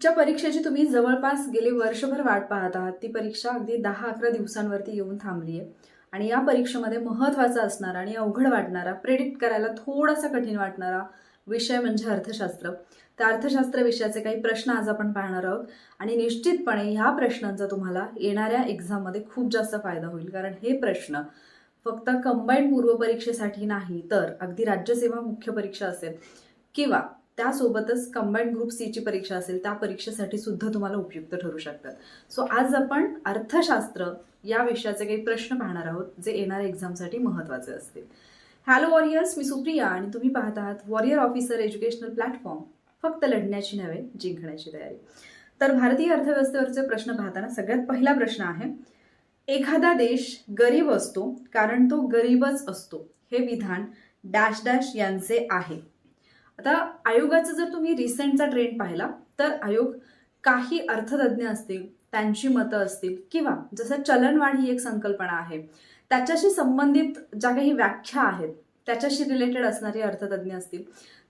ज्या परीक्षेची तुम्ही जवळपास गेले वर्षभर वाट पाहत आहात ती परीक्षा अगदी दहा अकरा दिवसांवरती येऊन थांबली आहे. आणि या परीक्षेमध्ये महत्त्वाचा असणारा आणि अवघड वाटणारा प्रेडिक्ट करायला थोडासा कठीण वाटणारा विषय म्हणजे अर्थशास्त्र. त्या अर्थशास्त्र विषयाचे काही प्रश्न आज आपण पाहणार आहोत. आणि निश्चितपणे ह्या प्रश्नांचा तुम्हाला येणाऱ्या एक्झाममध्ये खूप जास्त फायदा होईल. कारण हे प्रश्न फक्त कंबाईंड पूर्व परीक्षेसाठी नाही तर अगदी राज्यसेवा मुख्य परीक्षा असेल किंवा त्यासोबतच कंबाईंड ग्रुप सीची परीक्षा असेल त्या परीक्षेसाठी सुद्धा तुम्हाला उपयुक्त ठरू शकतात. सो आज आपण अर्थशास्त्र या विषयाचे काही प्रश्न पाहणार आहोत जे येणाऱ्या एक्झामसाठी महत्त्वाचे असतील. हॅलो वॉरियर्स मी सुप्रिया आणि तुम्ही पाहत आहात वॉरियर ऑफिसर एज्युकेशनल प्लॅटफॉर्म फक्त लढण्याची नव्हे जिंकण्याची तयारी. तर भारतीय अर्थव्यवस्थेवरचे प्रश्न पाहताना सगळ्यात पहिला प्रश्न आहे एखादा देश गरीब असतो कारण तो गरीबच असतो. हे विधान डॅश डॅश यांचे आहे. आता आयोगाचा जर तुम्ही रिसेंटचा ट्रेंड पाहिला तर आयोग काही अर्थतज्ज्ञ असतील त्यांची मतं असतील किंवा जसं चलनवाढ ही एक संकल्पना आहे त्याच्याशी संबंधित ज्या काही व्याख्या आहेत त्याच्याशी रिलेटेड असणारे अर्थतज्ज्ञ असतील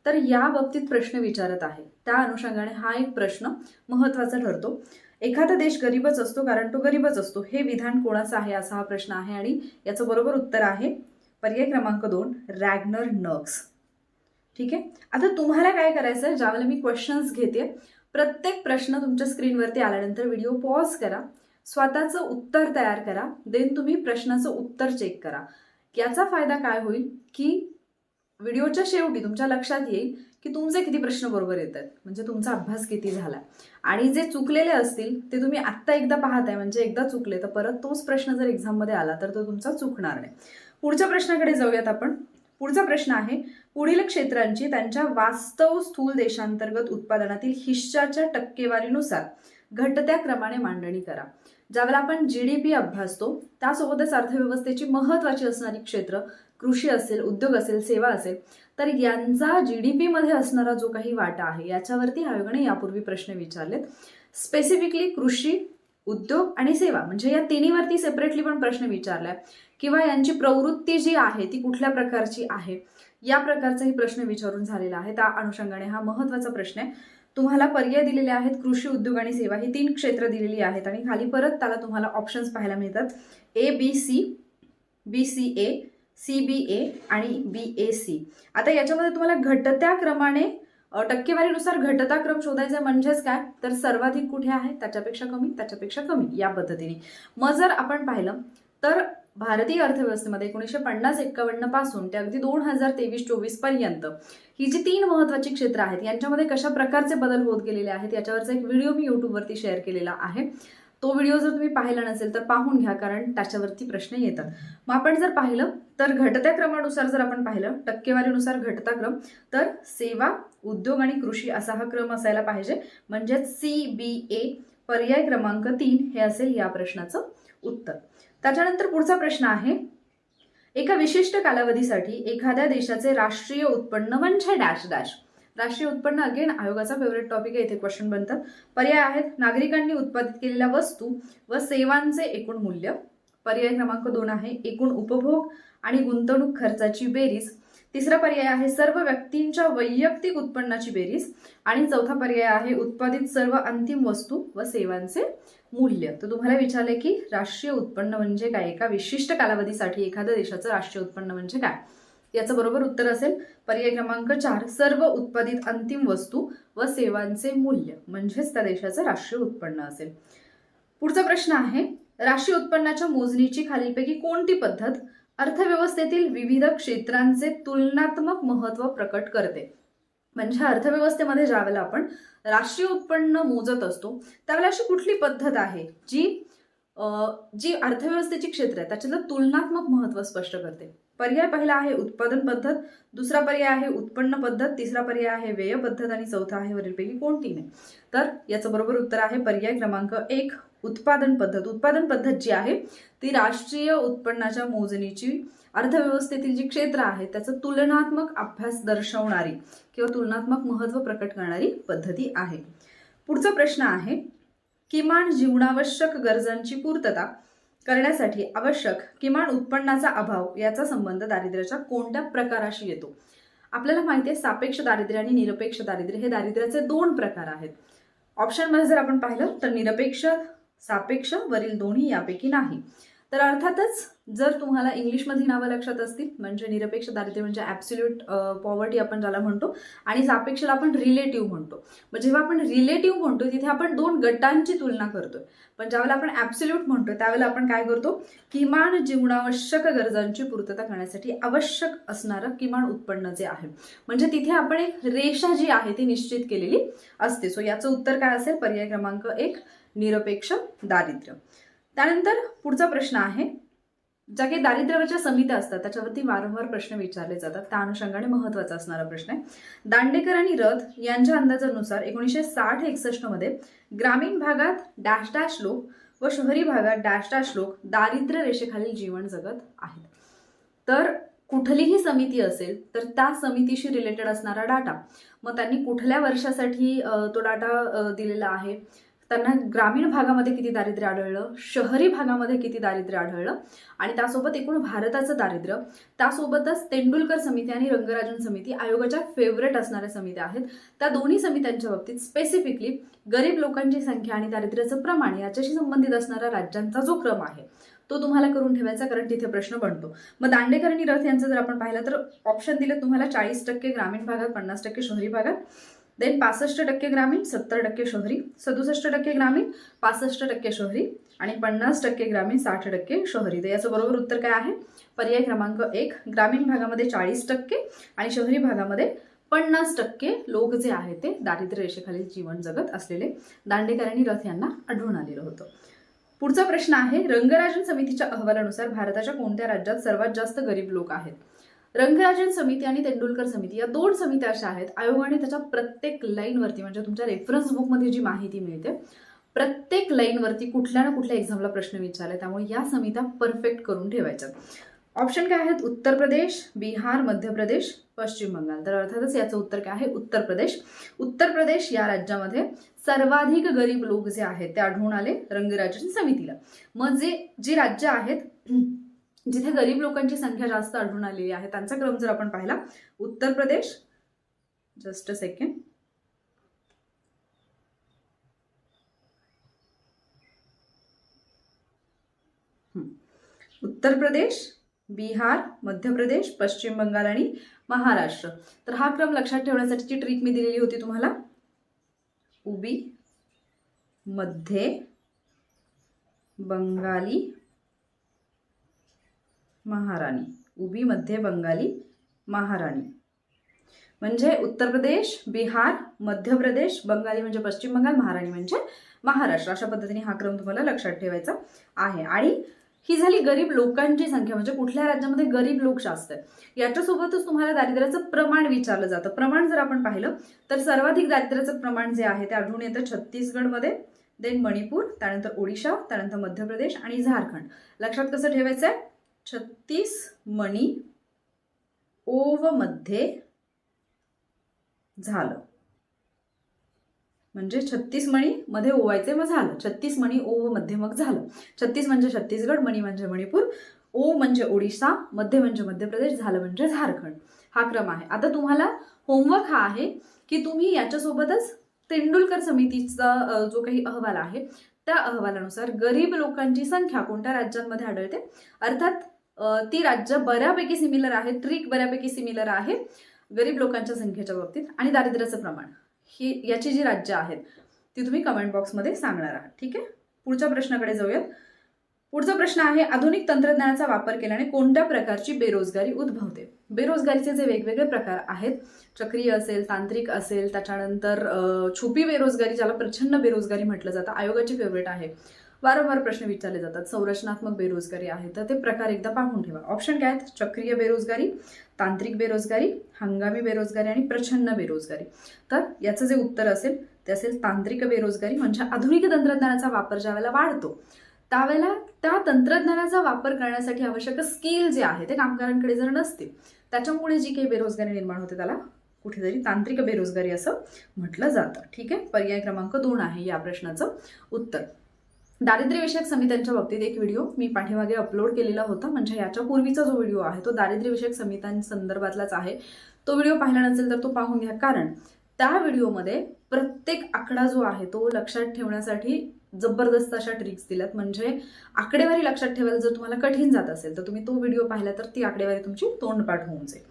तर या बाबतीत प्रश्न विचारत आहे. त्या अनुषंगाने हा एक प्रश्न महत्त्वाचा ठरतो. एखादा देश गरीबच असतो कारण तो गरीबच असतो. हे विधान कोणाचं आहे असा हा प्रश्न आहे आणि याचं बरोबर उत्तर आहे पर्याय क्रमांक दोन रॅग्नर नक्स. ठीक आहे? आता तुम्हाला काय करायचं आहे? ज्यावेळेला मी क्वेश्चन्स घेते प्रत्येक प्रश्न तुमच्या स्क्रीनवरती आल्यानंतर व्हिडिओ पॉज करा स्वतःचं उत्तर तयार करा देन तुम्ही प्रश्नाचं उत्तर चेक करा. याचा फायदा काय होईल? की व्हिडिओच्या शेवटी तुमच्या लक्षात येईल की तुमचे किती प्रश्न बरोबर येत आहेत म्हणजे तुमचा अभ्यास किती झाला आणि जे चुकलेले असतील ते तुम्ही आत्ता एकदा पाहताय. म्हणजे एकदा चुकले तर परत तोच प्रश्न जर एक्झाममध्ये आला तर तो तुमचा चुकणार नाही. पुढच्या प्रश्नाकडे जाऊयात आपण. पुढचा प्रश्न आहे पुढील क्षेत्रांची त्यांच्या वास्तव स्थूल देशांतर्गत उत्पादनातील हिश्शाच्या टक्केवारीनुसार घटत्या क्रमाने मांडणी करा. ज्यावेळेला आपण जी डी पी अभ्यासतो त्यासोबतच अर्थव्यवस्थेची महत्वाची असणारी क्षेत्र कृषी असेल उद्योग असेल सेवा असेल तर यांचा जी डी पीमध्ये असणारा जो काही वाटा आहे याच्यावरती आयोगाने यापूर्वी प्रश्न विचारलेत. स्पेसिफिकली कृषी उद्योग आणि सेवा. म्हणजे या तिन्हीवरती सेपरेटली पण प्रश्न विचारलाय. किंवा यांची प्रवृत्ती जी आहे ती कुठल्या प्रकारची आहे? या प्रकारचाही प्रश्न विचारून झालेला आहे. त्या अनुषंगाने हा महत्त्वाचा प्रश्न आहे. तुम्हाला पर्याय दिलेले आहेत कृषी उद्योग आणि सेवा ही तीन क्षेत्र दिलेली आहेत. आणि खाली परत त्याला तुम्हाला ऑप्शन्स पाहायला मिळतात. A B C B C A C B A आणि बी ए सी आता याच्यामध्ये तुम्हाला घटत्या क्रमाने टक्केवारीनुसार घटता क्रम शोधायचा म्हणजेच काय? तर सर्वाधिक कुठे आहे? त्याच्यापेक्षा कमी त्याच्यापेक्षा कमी या पद्धतीने. मग जर आपण पाहिलं तर भारतीय अर्थव्यवस्थेमध्ये एकोणीसशे पन्नास एक्कावन्नपासून ते अगदी दोन हजार तेवीस चोवीसपर्यंत ही जी तीन महत्वाची क्षेत्र आहेत यांच्यामध्ये कशा प्रकारचे बदल होत गेलेले आहेत याच्यावरचा एक व्हिडिओ मी युट्यूबवरती शेअर केलेला आहे. तो व्हिडिओ जर तुम्ही पाहिला नसेल तर पाहून घ्या कारण त्याच्यावरती प्रश्न येतात. मग आपण जर पाहिलं तर घटत्या क्रमानुसार जर आपण पाहिलं टक्केवारीनुसार घटता क्रम तर सेवा उद्योग आणि कृषी असा हा क्रम असायला पाहिजे. म्हणजेच सी बी ए पर्याय क्रमांक तीन हे असेल या प्रश्नाचं उत्तर. त्याच्यानंतर पुढचा प्रश्न आहे एका विशिष्ट कालावधीसाठी एखाद्या देशाचे राष्ट्रीय उत्पन्न म्हणजे डॅश डॅश. राष्ट्रीय उत्पन्न अगेन आयोगाचा फेवरेट टॉपिक आहे इथे क्वेश्चन बनतात पर्याय आहेत नागरिकांनी उत्पादित केलेल्या वस्तू व सेवांचे एकूण मूल्य. पर्याय क्रमांक दोन आहे. एकूण उपभोग आणि गुंतवणूक खर्चाची बेरीज. तिसरा पर्याय आहे सर्व व्यक्तींच्या वैयक्तिक उत्पन्नाची बेरीज. आणि चौथा पर्याय आहे उत्पादित सर्व अंतिम वस्तू व सेवांचे मूल्य. तर तुम्हाला विचारले की राष्ट्रीय उत्पन्न म्हणजे काय? एका विशिष्ट कालावधीसाठी एखाद्या देशाचं राष्ट्रीय उत्पन्न म्हणजे काय? याचं बरोबर उत्तर असेल पर्याय क्रमांक चार सर्व उत्पादित अंतिम वस्तू व सेवांचे मूल्य. म्हणजेच त्या देशाचं राष्ट्रीय उत्पन्न असेल. पुढचा प्रश्न आहे राशी उत्पन्नाच्या मोजणीची खालीलपैकी कोणती पद्धत अर्थव्यवस्थेतील विविध क्षेत्रांचे तुलनात्मक महत्त्व प्रकट करते? म्हणजे अर्थव्यवस्थेमध्ये ज्यावेळेला आपण राष्ट्रीय उत्पन्न मोजत असतो त्यावेळेला अशी कुठली पद्धत आहे जी जी अर्थव्यवस्थेची क्षेत्र आहे त्याच्यातलं तुलनात्मक महत्त्व स्पष्ट करते? पर्याय पहिला आहे उत्पादन पद्धत दुसरा पर्याय आहे उत्पन्न पद्धत तिसरा पर्याय आहे व्यय पद्धत आणि चौथा आहे वरीलपैकी कोणती नाही. तर याचं बरोबर उत्तर आहे पर्याय क्रमांक एक. उत्पादन पद्धत. उत्पादन पद्धत जी आहे ती राष्ट्रीय उत्पन्नाच्या मोजणीची अर्थव्यवस्थेतील जी क्षेत्र आहे त्याचं तुलनात्मक अभ्यास दर्शवणारी किंवा तुलनात्मक महत्त्व प्रकट करणारी पद्धती आहे. पुढचा प्रश्न आहे किमान जीवनावश्यक गरजांची पूर्तता करण्यासाठी आवश्यक किमान उत्पन्नाचा अभाव याचा संबंध दारिद्र्याच्या कोणत्या प्रकाराशी येतो? आपल्याला माहिती आहे सापेक्ष दारिद्र्य आणि निरपेक्ष दारिद्र्य हे दारिद्र्याचे दोन प्रकार आहेत. ऑप्शनमध्ये जर आपण पाहिलं तर निरपेक्ष सापेक्ष वरील दोन्ही यापैकी नाही. तर अर्थातच जर तुम्हाला इंग्लिशमध्ये नावं लक्षात असतील म्हणजे निरपेक्ष दारिद्र्य म्हणजे ॲब्सोल्यूट पॉवर्टी आपण ज्याला म्हणतो आणि सापेक्षला आपण रिलेटिव्ह म्हणतो. मग जेव्हा आपण रिलेटिव्ह म्हणतो तिथे आपण दोन गटांची तुलना करतोय. पण ज्यावेळेला आपण ॲब्सोल्यूट म्हणतो त्यावेळेला आपण काय करतो? किमान जीवनावश्यक गरजांची पूर्तता करण्यासाठी आवश्यक असणारं किमान उत्पन्न जे आहे. म्हणजे तिथे आपण एक रेषा जी आहे ती निश्चित केलेली असते. सो याचं उत्तर काय असेल? पर्याय क्रमांक एक निरपेक्ष दारिद्र्य. त्यानंतर पुढचा प्रश्न आहे ज्या काही दारिद्र्यावरच्या समित्या असतात त्याच्यावरती वारंवार प्रश्न विचारले जातात. त्या अनुषंगाने महत्त्वाचा असणारा प्रश्न आहे. दांडेकर आणि रथ यांच्या अंदाजानुसार एकोणीसशे साठ एकसष्टमध्ये ग्रामीण भागात डॅश डॅश लोक व शहरी भागात डॅश डॅश लोक दारिद्र्य रेषेखालील जीवन जगत आहेत. तर कुठलीही समिती असेल तर त्या समितीशी रिलेटेड असणारा डाटा मग त्यांनी कुठल्या वर्षासाठी तो डाटा दिलेला आहे? त्यांना ग्रामीण भागामध्ये किती दारिद्र्य आढळलं शहरी भागामध्ये किती दारिद्र्य आढळलं आणि त्यासोबत एकूण भारताचं दारिद्र्य. त्यासोबतच तेंडुलकर समिती आणि रंगराजन समिती आयोगाच्या फेवरेट असणाऱ्या समित्या आहेत. त्या दोन्ही समित्यांच्या बाबतीत स्पेसिफिकली गरीब लोकांची संख्या आणि दारिद्र्याचं प्रमाण याच्याशी संबंधित असणारा राज्यांचा जो क्रम आहे तो तुम्हाला करून ठेवायचा कारण तिथे प्रश्न बनतो. मग दांडेकर आणि रथ यांचं जर आपण पाहिलं तर ऑप्शन दिलं तुम्हाला चाळीस टक्के ग्रामीण भागात पन्नास टक्के शहरी भागात. देन पासष्ट टक्के ग्रामीण सत्तर टक्के शहरी सदुसष्ट टक्के ग्रामीण पासष्ट टक्के शहरी आणि पन्नास टक्के ग्रामीण साठ टक्के शहरी. तर याचं बरोबर उत्तर काय आहे? पर्याय क्रमांक एक ग्रामीण भागामध्ये चाळीस टक्के आणि शहरी भागामध्ये पन्नास टक्के लोक जे आहेत ते दारिद्र्य रेषेखालील जीवन जगत असलेले दांडेकर आणि रथ यांना आढळून आलेलं होतं. पुढचा प्रश्न आहे रंगराजन समितीच्या अहवालानुसार भारताच्या कोणत्या राज्यात सर्वात जास्त गरीब लोक आहेत? रंगराजन समिती आणि तेंडुलकर समिती या दोन समित्या अशा आहेत. आयोगाने त्याच्या प्रत्येक लाईनवरती म्हणजे तुमच्या रेफरन्स बुकमध्ये जी माहिती मिळते प्रत्येक लाईनवरती कुठल्या ना कुठल्या एक्झामला प्रश्न विचारले. त्यामुळे या समित्या परफेक्ट करून ठेवायच्या ऑप्शन काय आहेत? उत्तर प्रदेश बिहार मध्य प्रदेश पश्चिम बंगाल. तर अर्थातच याचं उत्तर काय आहे? उत्तर प्रदेश. उत्तर प्रदेश या राज्यामध्ये सर्वाधिक गरीब लोक जे आहेत ते आढळून आले रंगराजन समितीला. मग जे जी राज्य आहेत जिथे गरीब लोकांची संख्या जास्त आढळून आलेली आहे त्यांचा क्रम जर आपण पाहिला Uttar Pradesh just a second Uttar Pradesh Bihar Madhya Pradesh पश्चिम बंगाल आणि महाराष्ट्र. तर हा क्रम लक्षात ठेवण्यासाठीची ट्रिक मी दिलेली होती तुम्हाला. उबी मध्ये बंगाली महाराणी. उबी मध्य बंगाली महाराणी. म्हणजे उत्तर प्रदेश बिहार मध्य प्रदेश बंगाली म्हणजे पश्चिम बंगाल महाराणी म्हणजे महाराष्ट्र. अशा पद्धतीने हा क्रम तुम्हाला लक्षात ठेवायचा आहे. आणि ही झाली गरीब लोकांची संख्या म्हणजे कुठल्या राज्यामध्ये गरीब लोक जास्त याच्यासोबतच तुम्हाला दारिद्र्याचं प्रमाण विचारलं जातं. प्रमाण जर आपण पाहिलं तर सर्वाधिक दारिद्र्याचं प्रमाण जे आहे ते आढळून येतं छत्तीसगडमध्ये. देन मणिपूर त्यानंतर ओडिशा त्यानंतर मध्य प्रदेश आणि झारखंड. लक्षात कसं ठेवायचं आहे छत्तीस मणी ओवमध्ये झालं. म्हणजे छत्तीस मणी मध्ये ओवायचे मग झालं. छत्तीस मणी ओवमध्ये मग झालं. छत्तीस म्हणजे छत्तीसगड मणी म्हणजे मणिपूर ओ म्हणजे ओडिशा मध्य म्हणजे मध्य प्रदेश झालं म्हणजे झारखंड. हा क्रम आहे. आता तुम्हाला होमवर्क हा आहे की तुम्ही याच्यासोबतच तेंडुलकर समितीचा जो काही अहवाल आहे त्या अहवालानुसार गरीब लोकांची संख्या कोणत्या राज्यांमध्ये आढळते? अर्थात ती राज्य बऱ्यापैकी सिमिलर आहे ट्रिक बऱ्यापैकी सिमिलर आहे गरीब लोकांच्या संख्येच्या बाबतीत आणि दारिद्र्याचं प्रमाण. ही याची जी राज्य आहेत ती तुम्ही कमेंट बॉक्समध्ये सांगणार आहात ठीक आहे? पुढच्या प्रश्नाकडे जाऊयात. पुढचा प्रश्न आहे आधुनिक तंत्रज्ञानाचा वापर केल्याने कोणत्या प्रकारची बेरोजगारी उद्भवते? बेरोजगारीचे जे वेगवेगळे प्रकार आहेत चक्रीय असेल तांत्रिक असेल त्याच्यानंतर छुपी बेरोजगारी ज्याला प्रचंड बेरोजगारी म्हटलं जातं आयोगाची फेवरेट आहे. वारंवार प्रश्न विचारले जातात. संरचनात्मक बेरोजगारी आहे तर ते प्रकार एकदा पाहून ठेवा. ऑप्शन काय आहेत? चक्रीय बेरोजगारी तांत्रिक बेरोजगारी हंगामी बेरोजगारी आणि प्रछन्न बेरोजगारी. तर याचं जे उत्तर असेल ते असेल तांत्रिक बेरोजगारी म्हणजे आधुनिक तंत्रज्ञानाचा वापर ज्यावेळेला वाढतो त्यावेळेला त्या तंत्रज्ञानाचा वापर करण्यासाठी आवश्यक स्किल जे आहे ते कामगारांकडे जर नसतील त्याच्यामुळे जी काही बेरोजगारी निर्माण होते त्याला कुठेतरी तांत्रिक बेरोजगारी असं म्हटलं जातं. ठीक आहे? पर्याय क्रमांक दोन आहे या प्रश्नाचं उत्तर. दारिद्र्यविषयक समित्यांच्या बाबतीत एक व्हिडिओ मी पाठीमागे अपलोड केलेला होता. म्हणजे याच्या पूर्वीचा जो व्हिडिओ आहे तो दारिद्र्यविषयक समित्यांसंदर्भातलाच आहे. तो व्हिडिओ पाहिला नसेल तर तो पाहून घ्या. कारण त्या व्हिडिओमध्ये प्रत्येक आकडा जो आहे तो लक्षात ठेवण्यासाठी जबरदस्त अशा ट्रिक्स दिल्यात. म्हणजे आकडेवारी लक्षात ठेवायला जर तुम्हाला कठीण जात असेल तर तुम्ही तो व्हिडिओ पाहिला तर ती आकडेवारी तुमची तोंडपाठ होऊन जाईल.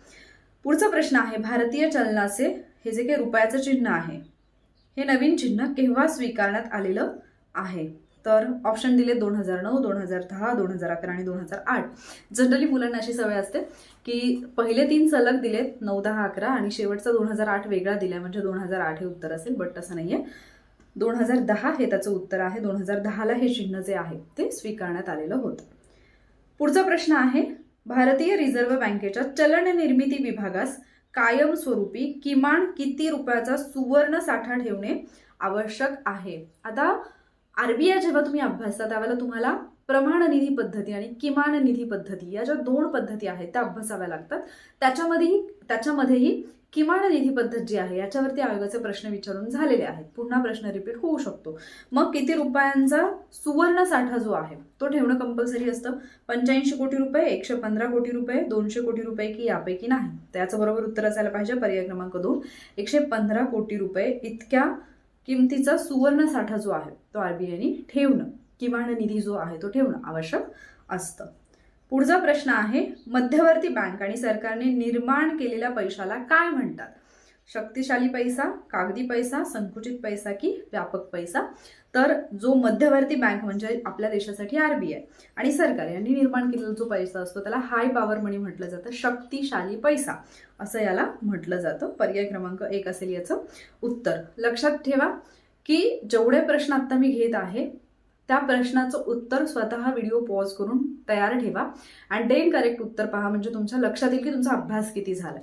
पुढचा प्रश्न आहे भारतीय चलनाचे हे जे काही रुपयाचं चिन्ह आहे हे नवीन चिन्ह केव्हा स्वीकारण्यात आलेलं आहे? तर ऑप्शन दिले दोन हजार नऊ दोन हजार दहा दोन हजार अकरा आणि दोन हजार आठ. जनरली मुलांना अशी सवय असते की पहिले तीन सलग दिलेत नऊ दहा अकरा आणि शेवटचा दोन हजार आठ वेगळा दिला म्हणजे दोन हजार आठ हे उत्तर असेल बट तसं नाही आहे दोन हजार दहा हे त्याचं उत्तर आहे. दोन हजार दहाला हे चिन्ह जे आहे ते स्वीकारण्यात आलेलं होतं. पुढचा प्रश्न आहे भारतीय रिझर्व्ह बँकेच्या चलन निर्मिती विभागास कायमस्वरूपी किमान किती रुपयाचा सुवर्ण साठा ठेवणे आवश्यक आहे? आता आरबीआय जेव्हा तुम्ही अभ्यासता त्यावेळेला तुम्हाला प्रमाण निधी पद्धती आणि किमान निधी पद्धती या ज्या दोन पद्धती आहेत त्या अभ्यासाव्या लागतात. त्याच्यामध्येही त्याच्यामध्येही किमान निधी पद्धत जी आहे याच्यावरती आयोगाचे प्रश्न विचारून झालेले आहेत. पुन्हा प्रश्न रिपीट होऊ शकतो. मग किती रुपयांचा सुवर्ण साठा जो आहे तो ठेवणं कंपल्सरी असतं. पंच्याऐंशी कोटी रुपये एकशे पंधरा कोटी रुपये दोनशे कोटी रुपये की यापैकी नाही. त्याचबरोबर उत्तर असायला पाहिजे पर्याय क्रमांक दोन. एकशे पंधरा कोटी रुपये इतक्या किमतीचा सुवर्ण साठा जो आहे तो आरबीआयने ठेवणं किमान निधी जो आहे तो ठेवणं आवश्यक असतं. पुढचा प्रश्न आहे मध्यवर्ती बँक आणि सरकारने निर्माण केलेल्या पैशाला काय म्हणतात? शक्तिशाली पैसा कागदी पैसा संकुचित पैसा की व्यापक पैसा. तर जो मध्यवर्ती बँक म्हणजे आपल्या देशासाठी आरबीआय आणि सरकार यांनी निर्माण केलेला जो पैसा असतो त्याला हाय पॉवर मनी म्हटलं जातं शक्तिशाली पैसा. असं याला म्हटलं जातं. पर्याय क्रमांक एक असेल याचं उत्तर. लक्षात ठेवा की जेवढे प्रश्न आता मी घेत आहे त्या प्रश्नाचं उत्तर स्वतः व्हिडिओ पॉज करून तयार ठेवा. आणि देन करेक्ट उत्तर पहा म्हणजे तुमच्या लक्षात येईल की तुमचा अभ्यास किती झालाय.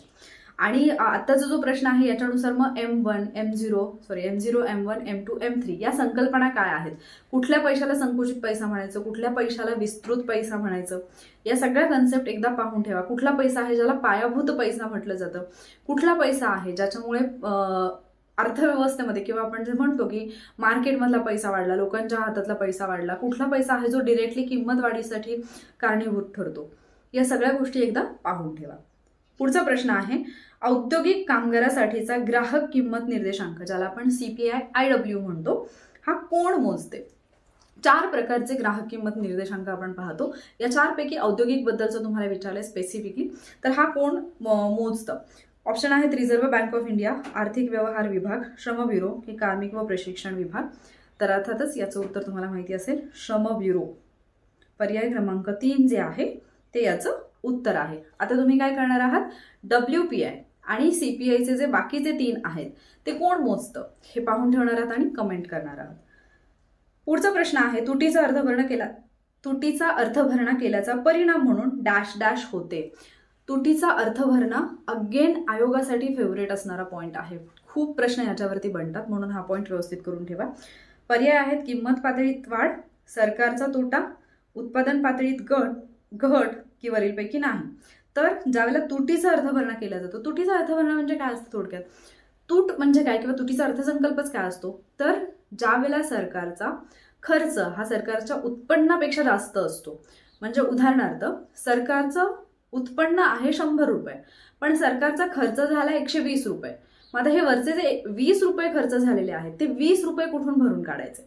आणि आत्ताचा जो प्रश्न आहे याच्यानुसार मग M one M zero sorry M zero M one M two M three या संकल्पना काय आहेत? कुठल्या पैशाला संकुचित पैसा म्हणायचं? कुठल्या पैशाला विस्तृत पैसा म्हणायचं? या सगळ्या कन्सेप्ट एकदा पाहून ठेवा. कुठला पैसा आहे ज्याला पायाभूत पैसा म्हटलं जातं? कुठला पैसा आहे ज्याच्यामुळे अर्थव्यवस्थेमध्ये किंवा आपण जे म्हणतो की मार्केटमधला पैसा वाढला लोकांच्या हातातला पैसा वाढला कुठला पैसा आहे जो डिरेक्टली किंमत वाढीसाठी कारणीभूत ठरतो? या सगळ्या गोष्टी एकदा पाहून ठेवा. पुढचा प्रश्न आहे औद्योगिक कामगारासाठीचा ग्राहक किंमत निर्देशांक ज्याला आपण C P I I W म्हणतो हा कोण मोजते? चार प्रकारचे ग्राहक किंमत निर्देशांक आपण पाहतो. या चारपैकी औद्योगिक बद्दलचं तुम्हाला विचारलंय स्पेसिफिकली तर हा कोण मोजतं? ऑप्शन आहेत रिझर्व्ह बँक ऑफ इंडिया आर्थिक व्यवहार विभाग श्रम ब्युरो हे कार्मिक व प्रशिक्षण विभाग. तर अर्थातच याचं उत्तर तुम्हाला माहिती असेल श्रम ब्युरो. पर्याय क्रमांक तीन जे आहे ते याचं उत्तर आहे. आता तुम्ही काय करणार आहात? डब्ल्यू पी आय आणि सी पी आयचे जे बाकीचे तीन आहेत ते कोण मोजतं? हे पाहून ठेवणार आहात आणि कमेंट करणार आहात. पुढचा प्रश्न आहे तुटीचा अर्थभरण केला तुटीचा अर्थभरणा केल्याचा परिणाम म्हणून डॅश डॅश होते. तुटीचा अर्थभरणा अगेन आयोगासाठी फेवरेट असणारा पॉईंट आहे. खूप प्रश्न याच्यावरती बनतात म्हणून हा पॉईंट व्यवस्थित करून ठेवा. पर्याय आहेत किंमत पातळीत वाढ सरकारचा तोटा उत्पादन पातळीत घट घट की वरीलपैकी नाही. तर ज्यावेळेला तुटीचा अर्थभरणा केला जातो तुटीचा अर्थभरणा म्हणजे काय असतं थोडक्यात? तूट म्हणजे काय किंवा तुटीचा अर्थसंकल्पच काय असतो? तर ज्यावेळेला सरकारचा खर्च हा सरकारच्या उत्पन्नापेक्षा जास्त असतो म्हणजे उदाहरणार्थ सरकारचं उत्पन्न आहे शंभर रुपये पण सरकारचा खर्च झाला एकशे वीस रुपये. मग आता हे वरचे जे वीस रुपये खर्च झालेले आहेत ते वीस रुपये कुठून भरून काढायचे?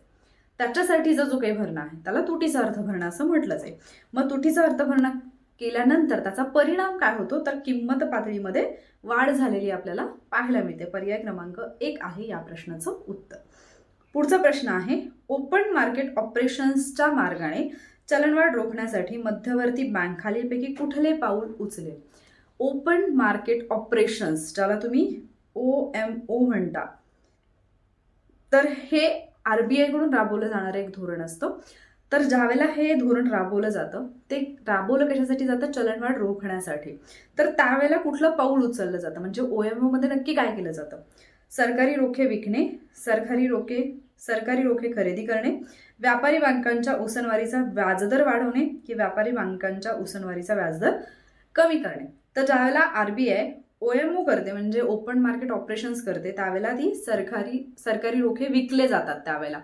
त्याच्यासाठीचा जो काही भरणा आहे त्याला तुटीचा अर्थ भरणा असं म्हटलं जाईल मग तुटीचा अर्थ भरणा केल्यानंतर त्याचा परिणाम काय होतो? तर किंमत पातळीमध्ये वाढ झालेली आपल्याला पाहायला मिळते. पर्याय क्रमांक एक आहे या प्रश्नाचं उत्तर. पुढचा प्रश्न आहे ओपन मार्केट ऑपरेशन्सच्या मार्गाने चलनवाढ रोखण्यासाठी मध्यवर्ती बँक खालीलपैकी कुठले पाऊल उचले ओपन मार्केट ऑपरेशन्स ज्याला तुम्ही ओ एम ओ म्हणता. तर हे आरबीआयकडून राबवलं जाणारं एक धोरण असतं. तर ज्यावेळेला हे धोरण राबवलं जातं ते राबवलं कशासाठी जातं? चलनवाढ रोखण्यासाठी. तर त्यावेळेला कुठलं पाऊल उचललं जातं? म्हणजे ओएमओ मध्ये नक्की काय केलं जातं? सरकारी रोखे विकणे सरकारी रोखे सरकारी रोखे खरेदी करणे व्यापारी बँकांच्या उसनवारीचा व्याजदर वाढवणे की व्यापारी बँकांच्या उसनवारीचा व्याजदर कमी करणे. तर ज्यावेळेला आरबीआय ओएमओ करते म्हणजे ओपन मार्केट ऑपरेशन्स करते त्यावेळेला ती सरकारी सरकारी रोखे विकले जातात त्यावेळेला.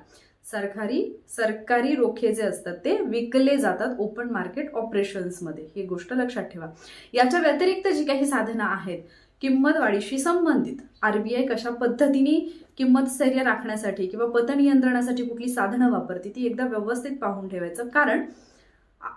सरकारी सरकारी रोखे जे असतात ते विकले जातात ओपन मार्केट ऑपरेशन्समध्ये ही गोष्ट लक्षात ठेवा. याच्या व्यतिरिक्त जी काही साधनं आहेत किंमत वाढीशी संबंधित. आरबीआय कशा पद्धतीने किंमत स्थैर्य राखण्यासाठी किंवा पतनियंत्रणासाठी कुठली साधनं वापरते ती एकदा व्यवस्थित पाहून ठेवायचं. कारण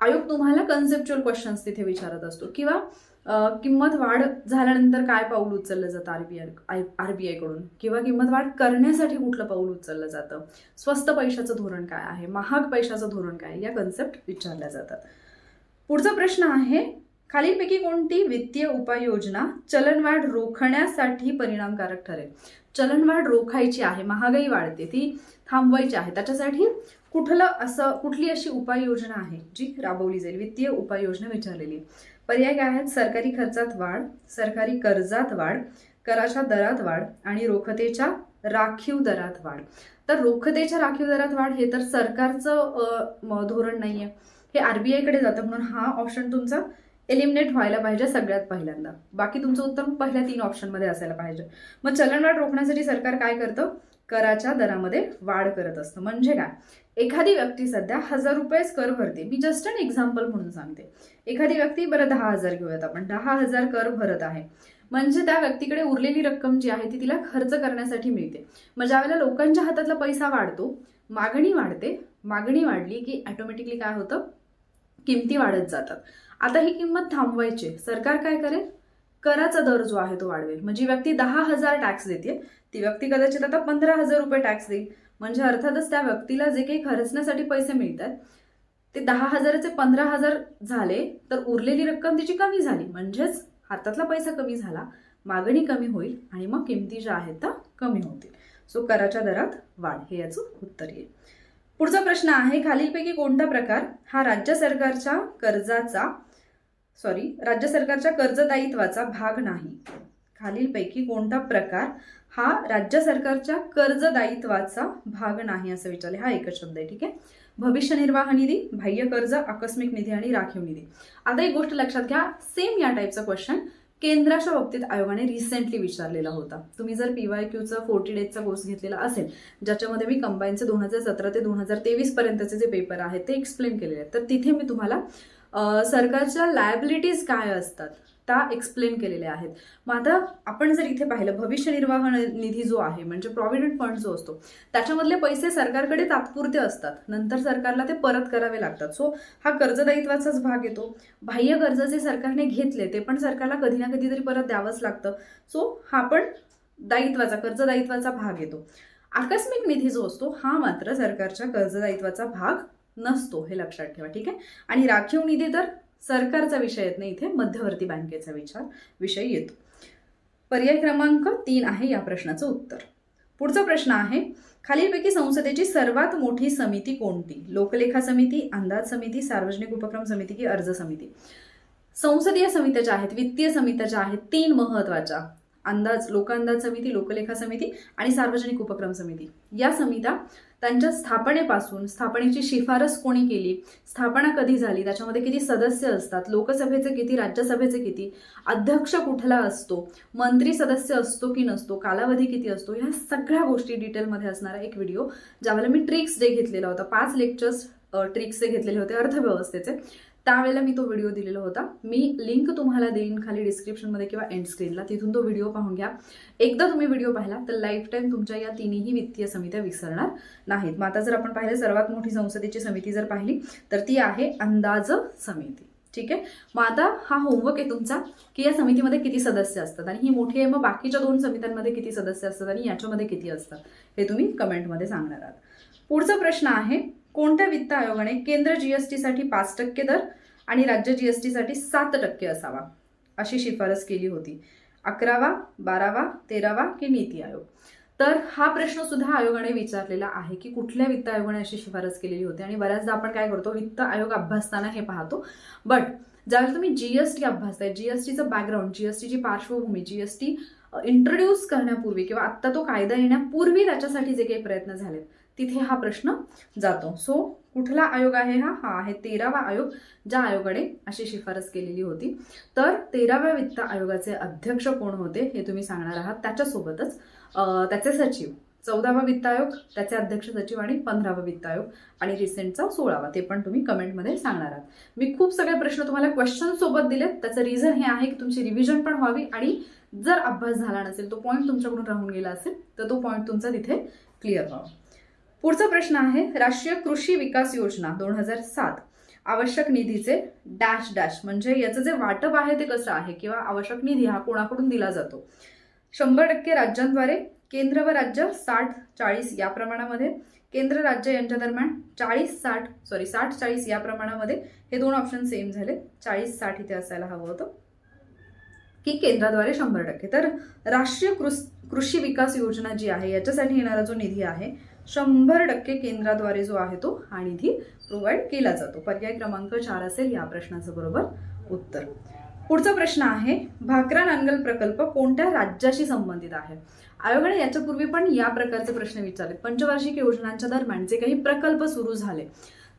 आयोग तुम्हाला कन्सेप्च्युअल क्वेश्चन्स तिथे विचारत असतो. किंवा किंमत वाढ झाल्यानंतर काय पाऊल उचललं जातं आरबीआय आरबीआयकडून? किंवा किंमत वाढ करण्यासाठी कुठलं पाऊल उचललं जातं? स्वस्त पैशाचं धोरण काय आहे? महाग पैशाचं धोरण काय आहे? या कन्सेप्ट विचारल्या जातात. पुढचा प्रश्न आहे खालीलपैकी कोणती वित्तीय उपाययोजना चलनवाढ रोखण्यासाठी परिणामकारक ठरेल? चलनवाढ रोखायची आहे महागाई वाढते ती थांबवायची आहे. त्याच्यासाठी कुठलं असं कुठली अशी उपाययोजना आहे जी राबवली जाईल? वित्तीय उपाययोजना विचारलेली. आहे. पर्याय काय आहेत सरकारी खर्चात वाढ सरकारी कर्जात वाढ कराच्या दरात वाढ आणि रोखतेच्या राखीव दरात वाढ. तर रोखतेच्या राखीव दरात वाढ हे तर सरकारचं धोरण नाहीये. हे आरबीआयकडे जातं म्हणून हा ऑप्शन तुमचा एलिमिनेट व्हायला पाहिजे सगळ्यात पहिल्यांदा. बाकी तुमचं उत्तर पहिल्या तीन ऑप्शनमध्ये असायला पाहिजे. मग चलनवाढ रोखण्यासाठी सरकार काय करतं? कराच्या दरामध्ये वाढ करत असतं. म्हणजे काय? एखादी व्यक्ती सध्या हजार रुपयेच कर भरते. मी जस्ट अन एक्झाम्पल म्हणून सांगते. एखादी व्यक्ती बरं दहा हजार घेऊयात आपण. दहा हजार कर भरत आहे. म्हणजे त्या व्यक्तीकडे उरलेली रक्कम जी आहे ती तिला खर्च करण्यासाठी मिळते. मग ज्यावेळेला लोकांच्या हातातला पैसा वाढतो मागणी वाढते. मागणी वाढली की ऑटोमॅटिकली काय होतं? किमती वाढत जातात. आता ही किंमत थांबवायची आहे. सरकार काय करेल? कराचा दर जो आहे तो वाढवेल. म्हणजे व्यक्ती दहा हजार टॅक्स देते ती व्यक्ती कदाचित आता पंधरा हजार रुपये टॅक्स देईल. म्हणजे अर्थातच त्या व्यक्तीला जे काही खर्चण्यासाठी पैसे मिळतात ते दहा हजाराचे पंधरा हजार झाले तर उरलेली रक्कम तिची कमी झाली. म्हणजेच हातातला पैसा कमी झाला मागणी कमी होईल आणि मग किमती ज्या आहेत त्या कमी होतील. सो कराच्या दरात वाढ. हे याचं उत्तर येईल. पुढचा प्रश्न आहे खालीलपैकी कोणता प्रकार हा राज्य सरकारच्या कर्जाचा सॉरी राज्य सरकारच्या कर्जदायित्वाचा भाग नाही? खालीलपैकी कोणता प्रकार हा राज्य सरकारच्या कर्जदायित्वाचा भाग नाही असं विचारले. हा एकच शब्द आहे ठीक आहे? भविष्य निर्वाह निधी बाह्य कर्ज आकस्मिक निधी आणि राखीव निधी. आता एक गोष्ट लक्षात घ्या सेम या टाईपचा क्वेश्चन केंद्राच्या बाबतीत आयोगाने रिसेंटली विचारलेला होता. तुम्ही जर पीवाय क्यूचा फोर्टी डेजचा कोर्स घेतलेला असेल ज्याच्यामध्ये मी कंबाईनचे दोन हजार सतरा ते दोन हजार तेवीस पर्यंतचे जे पेपर आहेत ते एक्सप्लेन केलेले आहेत. तर तिथे मी तुम्हाला सरकारच्या लायबिलिटीज काय असतात? त्या एक्सप्लेन केलेल्या आहेत. मग आता आपण जर इथे पाहिलं भविष्य निर्वाह निधी जो आहे म्हणजे प्रॉव्हिडंट फंड जो असतो त्याच्यामधले पैसे सरकारकडे तात्पुरते असतात. नंतर सरकारला ते परत करावे लागतात. सो हा कर्जदायित्वाचाच भाग येतो. बाह्य कर्ज जे सरकारने घेतले ते पण सरकारला कधी ना कधीतरी परत द्यावंच लागतं. सो हा पण दायित्वाचा कर्जदायित्वाचा भाग येतो. आकस्मिक निधी जो असतो हा मात्र सरकारच्या कर्जदायित्वाचा भाग नसतो हे लक्षात ठेवा ठीक आहे? आणि राखीव निधी तर सरकारचा विषय येत नाही इथे मध्यवर्ती बँकेचा विचार विषय येतो. पर्याय क्रमांक तीन आहे या प्रश्नाचं उत्तर. पुढचा प्रश्न आहे खालीलपैकी संसदेची सर्वात मोठी समिती कोणती? लोकलेखा समिती अंदाज समिती सार्वजनिक उपक्रम समिती की अर्ज समिती? संसदीय समित्या ज्या आहेत वित्तीय समित्या ज्या आहेत तीन महत्त्वाच्या अंदाज लोकांदाज समिती लोकलेखा समिती आणि सार्वजनिक उपक्रम समिती. या समित्या त्यांच्या स्थापनेपासून स्थापनेची शिफारस कोणी केली स्थापना कधी झाली त्याच्यामध्ये किती सदस्य असतात लोकसभेचे किती राज्यसभेचे किती अध्यक्ष कुठला असतो मंत्री सदस्य असतो की नसतो कालावधी किती असतो ह्या सगळ्या गोष्टी डिटेलमध्ये असणारा एक व्हिडिओ ज्यावेळेला मी ट्रिक्स डे घेतलेला होता पाच लेक्चर्स ट्रिक्सचे घेतलेले होते अर्थव्यवस्थेचे. त्यावेळेला मी तो व्हिडिओ दिलेला होता. मी लिंक तुम्हाला देईन खाली डिस्क्रिप्शनमध्ये किंवा एंड स्क्रीनला तिथून तो व्हिडिओ पाहून घ्या. एकदा तुम्ही व्हिडिओ पाहिला तर लाईफ टाईम तुमच्या या तिन्ही वित्तीय समित्या विसरणार नाहीत. मग आता जर आपण पाहिलं सर्वात मोठी संसदेची समिती जर पाहिली तर ती आहे अंदाज समिती. ठीक आहे? मग आता हा होमवर्क आहे तुमचा की या समितीमध्ये किती सदस्य असतात? आणि ही मोठी आहे मग बाकीच्या दोन समित्यांमध्ये किती सदस्य असतात आणि याच्यामध्ये किती असतात? हे तुम्ही कमेंटमध्ये सांगणार आहात. पुढचा प्रश्न आहे कोणत्या वित्त आयोगाने केंद्र जीएसटीसाठी पाच टक्के दर आणि राज्य जी एस टीसाठी सात टक्के असावा अशी शिफारस केली होती. अकरावा बारावा तेरावा की नीती आयोग? तर हा प्रश्न सुद्धा आयोगाने विचारलेला आहे की कुठल्या वित्त आयोगाने अशी शिफारस केलेली होती? आणि बऱ्याचदा आपण काय करतो वित्त आयोग अभ्यासताना हे पाहतो. बट ज्यावेळेला तुम्ही जीएसटी अभ्यासताय जीएसटीचं बॅकग्राऊंड जीएसटीची पार्श्वभूमी जीएसटी इंट्रोड्यूस करण्यापूर्वी किंवा आत्ता तो कायदा येण्यापूर्वी त्याच्यासाठी जे काही प्रयत्न झालेत तिथे हा प्रश्न जातो. सो कुठला आयोग आहे हा? हा आहे तेरावा आयोग ज्या आयोगाने अशी शिफारस केलेली होती. तर तेराव्या वित्त आयोगाचे अध्यक्ष कोण होते हे तुम्ही सांगणार आहात. त्याच्यासोबतच त्याचे सचिव चौदावा वित्त आयोग त्याचे अध्यक्ष सचिव आणि पंधरावा वित्त आयोग आणि रिसेंटचा सोळावा ते पण तुम्ही कमेंटमध्ये सांगणार आहात. मी खूप सगळे प्रश्न तुम्हाला क्वेश्चन सोबत दिलेत. त्याचं रिझन हे आहे की तुमची रिव्हिजन पण व्हावी आणि जर अभ्यास झाला नसेल तो पॉईंट तुमच्याकडून राहून गेला असेल तर तो पॉईंट तुमचा तिथे क्लिअर व्हावा. पुढचा प्रश्न आहे राष्ट्रीय कृषी विकास योजना दोन हजार सात. आवश्यक निधीचे डॅश डॅश म्हणजे याचं जे वाटप आहे ते कसं आहे किंवा आवश्यक निधी हा कोणाकडून दिला जातो? शंभर टक्के राज्यांद्वारे केंद्र व राज्य साठ चाळीस या प्रमाणामध्ये केंद्र राज्य यांच्या दरम्यान चाळीस साठ सॉरी साठ चाळीस या प्रमाणामध्ये हे दोन ऑप्शन सेम झाले. चाळीस साठ इथे असायला हवं होतं. की केंद्राद्वारे शंभर टक्के. तर राष्ट्रीय कृस कृषी विकास योजना जी आहे याच्यासाठी येणारा जो निधी आहे शंभर टक्के केंद्राद्वारे जो आहे तो हा निधी प्रोव्हाइड केला जातो. पर्याय क्रमांक चार असेल या प्रश्नाचं बरोबर उत्तर. पुढचा प्रश्न आहे भाकरा नांगल प्रकल्प कोणत्या राज्याशी संबंधित आहे? आयोगाने याच्यापूर्वी पण या प्रकारचे प्रश्न विचारले पंचवार्षिक योजनांच्या दरम्यान जे काही प्रकल्प सुरू झाले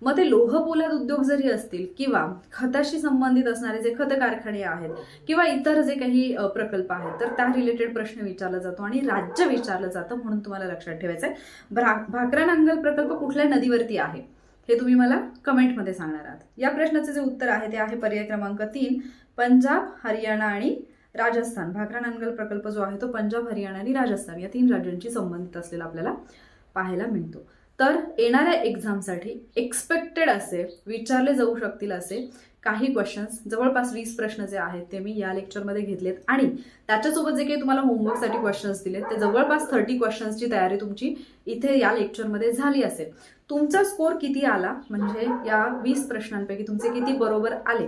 मग ते लोह पोलाद उद्योग जरी असतील किंवा खताशी संबंधित असणारे जे खत कारखाने आहेत किंवा इतर जे काही प्रकल्प आहेत तर त्या रिलेटेड प्रश्न विचारला जातो आणि राज्य विचारलं जातं म्हणून तुम्हाला लक्षात ठेवायचं आहे. भ्रा भाकरा नांगल प्रकल्प कुठल्या नदीवरती आहे? हे तुम्ही मला कमेंटमध्ये सांगणार आहात. या प्रश्नाचे जे उत्तर आहे ते आहे पर्याय क्रमांक तीन पंजाब हरियाणा आणि राजस्थान. भाकरा नांगल प्रकल्प जो आहे तो पंजाब हरियाणा आणि राजस्थान या तीन राज्यांशी संबंधित असलेला आपल्याला पाहायला मिळतो. तर येणाऱ्या एक्झामसाठी एक्सपेक्टेड असे विचारले जाऊ शकतील असे काही क्वेश्चन्स जवळपास वीस प्रश्न जे आहेत ते मी या लेक्चरमध्ये घेतलेत. आणि त्याच्यासोबत जे काही तुम्हाला होमवर्कसाठी क्वेश्चन्स दिलेत ते जवळपास थर्टी क्वेश्चन्सची तयारी तुमची इथे या लेक्चरमध्ये झाली असेल. तुमचा स्कोर किती आला? म्हणजे या वीस प्रश्नांपैकी तुमचे किती बरोबर आले?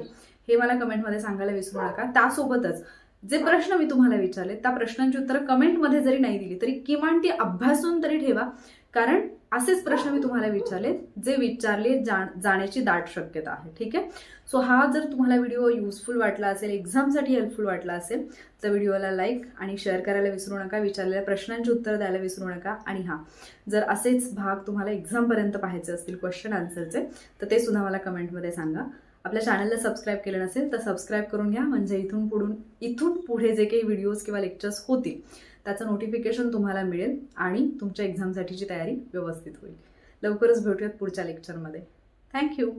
हे मला कमेंटमध्ये सांगायला विसरू नका. त्यासोबतच जे प्रश्न मी तुम्हाला विचारले त्या प्रश्नांची उत्तरं कमेंटमध्ये जरी नाही दिली तरी किमान ती अभ्यासून तरी ठेवा. कारण असेच प्रश्न मी तुम्हाला विचारले जे विचारले जा जाण्याची दाट शक्यता आहे ठीक आहे? सो हा जर तुम्हाला व्हिडिओ युजफुल वाटला असेल एक्झामसाठी हेल्पफुल वाटला असेल तर व्हिडिओला लाईक आणि शेअर करायला विसरू नका विचारलेल्या प्रश्नांची उत्तर द्यायला विसरू नका. आणि हां जर असेच भाग तुम्हाला एक्झामपर्यंत पाहायचे असतील क्वेश्चन आन्सरचे तर ते सुद्धा मला कमेंटमध्ये सांगा. आपल्या चॅनलला सबस्क्राईब केलं नसेल तर सबस्क्राईब करून घ्या. म्हणजे इथून पुढून इथून पुढे जे काही व्हिडिओज किंवा लेक्चर्स होतील त्याचं नोटिफिकेशन तुम्हाला मिळेल आणि तुमच्या एक्झामसाठीची तयारी व्यवस्थित होईल. लवकरच भेटूयात पुढच्या लेक्चरमध्ये थँक्यू